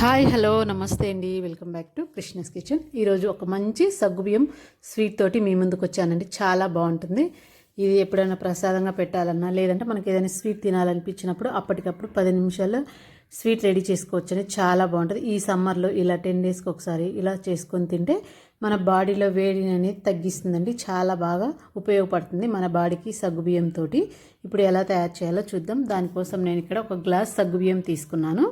Hi hello నమస్తే అండి. Welcome back to Krishna's kitchen. ఈరోజు ఒక మంచి సగ్గుబియ్యం స్వీట్ తోటి మీ ముందుకు వచ్చానండి. చాలా బాగుంటుంది. ఇది ఎప్పుడైనా ప్రసాదంగా పెట్టాలన్నా లేదంటే మనకి ఏదైనా స్వీట్ తినాలనిపించినప్పుడు అప్పటికప్పుడు పది నిమిషాల్లో స్వీట్ రెడీ చేసుకోవచ్చని చాలా బాగుంటుంది. ఈ సమ్మర్లో ఇలా టెన్ డేస్కి ఒకసారి ఇలా చేసుకొని తింటే మన బాడీలో వేడిని అనేది తగ్గిస్తుందండి. చాలా బాగా ఉపయోగపడుతుంది మన బాడీకి సగ్గుబియ్యంతో ఇప్పుడు ఎలా తయారు చేయాలో చూద్దాం. దానికోసం నేను ఇక్కడ ఒక గ్లాస్ సగ్గుబియ్యం తీసుకున్నాను.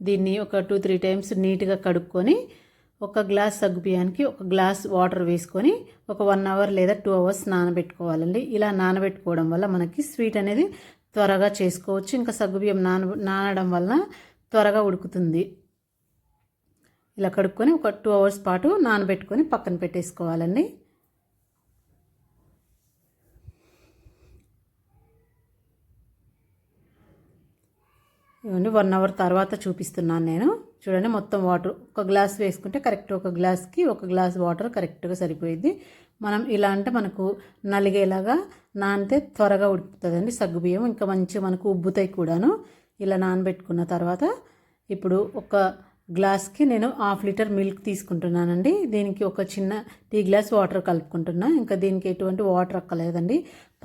దీన్ని ఒక టూ త్రీ టైమ్స్ నీట్గా కడుక్కొని ఒక గ్లాస్ సగ్గుబియ్యానికి ఒక గ్లాస్ వాటర్ వేసుకొని ఒక వన్ అవర్ లేదా టూ అవర్స్ నానబెట్టుకోవాలండి. ఇలా నానబెట్టుకోవడం వల్ల మనకి స్వీట్ అనేది త్వరగా చేసుకోవచ్చు. ఇంకా సగ్గుబియ్యం నాన నానడం వలన త్వరగా ఉడుకుతుంది. ఇలా కడుక్కొని ఒక టూ అవర్స్ పాటు నానబెట్టుకొని పక్కన పెట్టేసుకోవాలండి. ఇవన్నీ వన్ అవర్ తర్వాత చూపిస్తున్నాను నేను. చూడండి మొత్తం వాటర్ ఒక గ్లాస్ వేసుకుంటే కరెక్ట్ ఒక గ్లాస్కి ఒక గ్లాస్ వాటర్ కరెక్ట్గా సరిపోయింది మనం ఇలా అంటే మనకు నలిగేలాగా నానితే త్వరగా ఉడుకుతుందండి సగ్గుబియ్యం. ఇంకా మంచిగా మనకు ఉబ్బుతాయి కూడాను. ఇలా నానబెట్టుకున్న తర్వాత ఇప్పుడు ఒక గ్లాస్కి నేను హాఫ్ లీటర్ మిల్క్ తీసుకుంటున్నానండి. దీనికి ఒక చిన్న టీ గ్లాస్ వాటర్ కలుపుకుంటున్నా. ఇంకా దీనికి ఎటువంటి వాటర్ అక్కలేదండి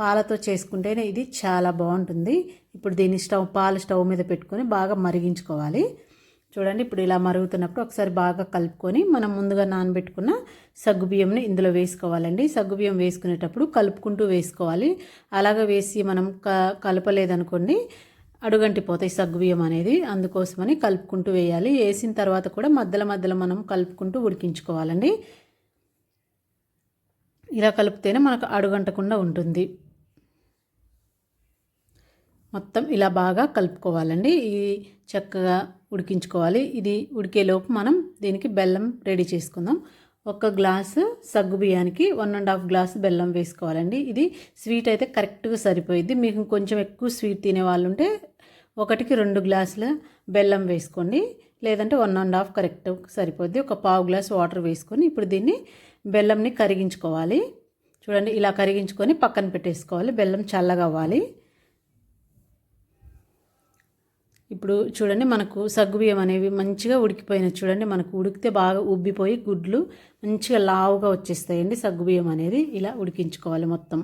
పాలతో చేసుకుంటేనే ఇది చాలా బాగుంటుంది. ఇప్పుడు దీన్ని స్టవ్ పాలు స్టవ్ మీద పెట్టుకొని బాగా మరిగించుకోవాలి. చూడండి ఇప్పుడు ఇలా మరుగుతున్నప్పుడు ఒకసారి బాగా కలుపుకొని మనం ముందుగా నానబెట్టుకున్న సగ్గుబియ్యంని ఇందులో వేసుకోవాలండి. సగ్గుబియ్యం వేసుకునేటప్పుడు కలుపుకుంటూ వేసుకోవాలి. అలాగ వేసి మనం క కలపలేదనుకోండి అడుగంటి పోతాయి సగ్గుబియ్యం అనేది. అందుకోసమని కలుపుకుంటూ వేయాలి. వేసిన తర్వాత కూడా మధ్యలో మధ్యలో మనం కలుపుకుంటూ ఉడికించుకోవాలండి. ఇలా కలిపితేనే మనకు అడుగంటకుండా ఉంటుంది. మొత్తం ఇలా బాగా కలుపుకోవాలండి. ఇది చక్కగా ఉడికించుకోవాలి. ఇది ఉడికేలోపు మనం దీనికి బెల్లం రెడీ చేసుకుందాం. ఒక గ్లాసు సగ్గు బియ్యానికి వన్ అండ్ హాఫ్ గ్లాస్ బెల్లం వేసుకోవాలండి. ఇది స్వీట్ అయితే కరెక్ట్గా సరిపోయిద్ది. మీకు కొంచెం ఎక్కువ స్వీట్ తినే వాళ్ళు ఉంటే ఒకటికి రెండు గ్లాసుల బెల్లం వేసుకోండి. లేదంటే వన్ అండ్ హాఫ్ కరెక్ట్ సరిపోద్ది. ఒక పావు గ్లాస్ వాటర్ వేసుకొని ఇప్పుడు దీన్ని బెల్లంని కరిగించుకోవాలి. చూడండి ఇలా కరిగించుకొని పక్కన పెట్టేసుకోవాలి. బెల్లం చల్లగా అవ్వాలి ఇప్పుడు చూడండి మనకు సగ్గుబియ్యం అనేవి మంచిగా ఉడికిపోయినాయి. చూడండి మనకు ఉడికితే బాగా ఉబ్బిపోయి గుడ్లు మంచిగా లావుగా వచ్చేస్తాయండి సగ్గుబియ్యం అనేది. ఇలా ఉడికించుకోవాలి మొత్తం.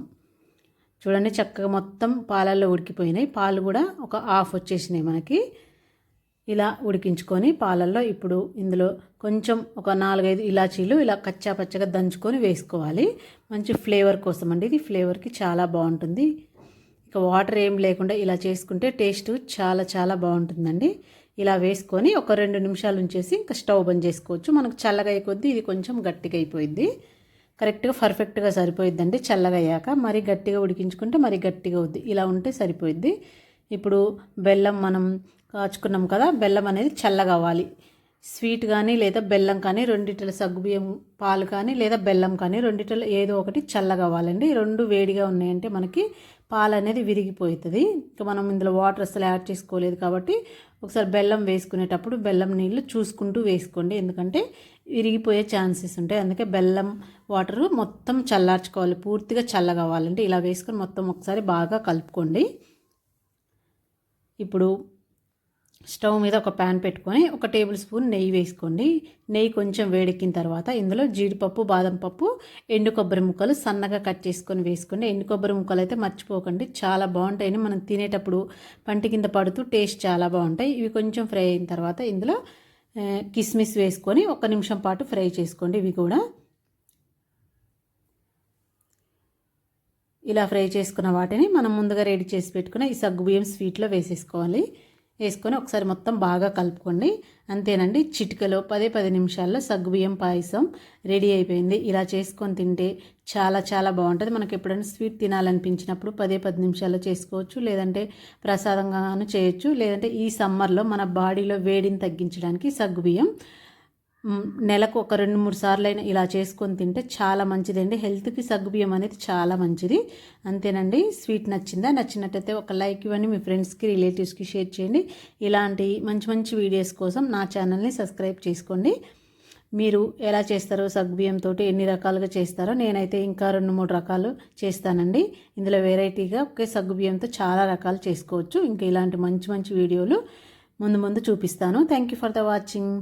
చూడండి చక్కగా మొత్తం పాలల్లో ఉడికిపోయినాయి. పాలు కూడా ఒక హాఫ్ వచ్చేసినాయి మనకి. ఇలా ఉడికించుకొని పాలల్లో ఇప్పుడు ఇందులో కొంచెం ఒక నాలుగైదు ఇలాచీలు ఇలా కచ్చా పచ్చగా దంచుకొని వేసుకోవాలి. మంచి ఫ్లేవర్ కోసం అండి ఇది ఫ్లేవర్కి చాలా బాగుంటుంది. ఇక వాటర్ ఏం లేకుండా ఇలా చేసుకుంటే టేస్ట్ చాలా చాలా బాగుంటుందండి. ఇలా వేసుకొని ఒక రెండు నిమిషాలు ఉంచేసి ఇంకా స్టవ్ బంద్ చేసుకోవచ్చు. మనకు చల్లగా కొద్దీ ఇది కొంచెం గట్టిగా అయిపోయింది కరెక్ట్గా పర్ఫెక్ట్గా సరిపోయిద్దండి చల్లగా అయ్యాక మరీ గట్టిగా ఉడికించుకుంటే మరీ గట్టిగా అవుద్ది. ఇలా ఉంటే సరిపోయిద్ది. ఇప్పుడు బెల్లం మనం కాచుకున్నాం కదా బెల్లం అనేది చల్లగా అవ్వాలి స్వీట్ కానీ లేదా బెల్లం కానీ రెండిటల సగ్గుబియ్యం పాలు కానీ లేదా బెల్లం కానీ రెండిటల ఏదో ఒకటి చల్లగవ్వాలండి. రెండు వేడిగా ఉన్నాయంటే మనకి పాలు అనేది విరిగిపోతుంది ఇంకా మనం ఇందులో వాటర్ అసలు యాడ్ చేసుకోలేదు కాబట్టి ఒకసారి బెల్లం వేసుకునేటప్పుడు బెల్లం నీళ్ళు చూసుకుంటూ వేసుకోండి. ఎందుకంటే విరిగిపోయే ఛాన్సెస్ ఉంటాయి. అందుకే బెల్లం వాటర్ మొత్తం చల్లార్చుకోవాలి. పూర్తిగా చల్లగా ఇలా వేసుకొని మొత్తం ఒకసారి బాగా కలుపుకోండి. ఇప్పుడు స్టవ్ మీద ఒక ప్యాన్ పెట్టుకొని ఒక టేబుల్ స్పూన్ నెయ్యి వేసుకోండి. నెయ్యి కొంచెం వేడెక్కిన తర్వాత ఇందులో జీడిపప్పు బాదం పప్పు ఎండు కొబ్బరి ముక్కలు సన్నగా కట్ చేసుకొని వేసుకోండి. ఎండు కొబ్బరి ముక్కలు అయితే మర్చిపోకండి. చాలా బాగుంటాయని మనం తినేటప్పుడు పంటి కింద పడుతూ టేస్ట్ చాలా బాగుంటాయి. ఇవి కొంచెం ఫ్రై అయిన తర్వాత ఇందులో కిస్మిస్ వేసుకొని ఒక నిమిషం పాటు ఫ్రై చేసుకోండి. ఇవి కూడా ఇలా ఫ్రై చేసుకున్న వాటిని మనం ముందుగా రెడీ చేసి పెట్టుకున్న ఈ సగ్గుబియ్యం స్వీట్లో వేసేసుకోవాలి. వేసుకొని ఒకసారి మొత్తం బాగా కలుపుకోండి. అంతేనండి చిటికలో పదే పది నిమిషాల్లో సగ్గుబియ్యం పాయసం రెడీ అయిపోయింది. ఇలా చేసుకొని తింటే చాలా చాలా బాగుంటుంది. మనకి ఎప్పుడైనా స్వీట్ తినాలనిపించినప్పుడు పదే పది నిమిషాల్లో చేసుకోవచ్చు లేదంటే ప్రసాదంగాను చేయొచ్చు లేదంటే ఈ సమ్మర్లో మన బాడీలో వేడిని తగ్గించడానికి సగ్గుబియ్యం నెలకు ఒక రెండు మూడు సార్లు అయినా ఇలా చేసుకొని తింటే చాలా మంచిదండి. హెల్త్కి సగ్గుబియ్యం అనేది చాలా మంచిది. అంతేనండి. స్వీట్ నచ్చిందా? నచ్చినట్టయితే ఒక లైక్ ఇవ్వండి. మీ ఫ్రెండ్స్కి రిలేటివ్స్కి షేర్ చేయండి. ఇలాంటి మంచి మంచి వీడియోస్ కోసం నా ఛానల్ని సబ్స్క్రైబ్ చేసుకోండి. మీరు ఎలా చేస్తారో సగ్బియ్యంతో ఎన్ని రకాలుగా చేస్తారో నేనైతే ఇంకా రెండు మూడు రకాలు చేస్తానండి. ఇందులో వెరైటీగా ఒకే సగ్గుబియ్యంతో చాలా రకాలు చేసుకోవచ్చు. ఇంకా ఇలాంటి మంచి మంచి వీడియోలు ముందు ముందు చూపిస్తాను. Thank you for the watching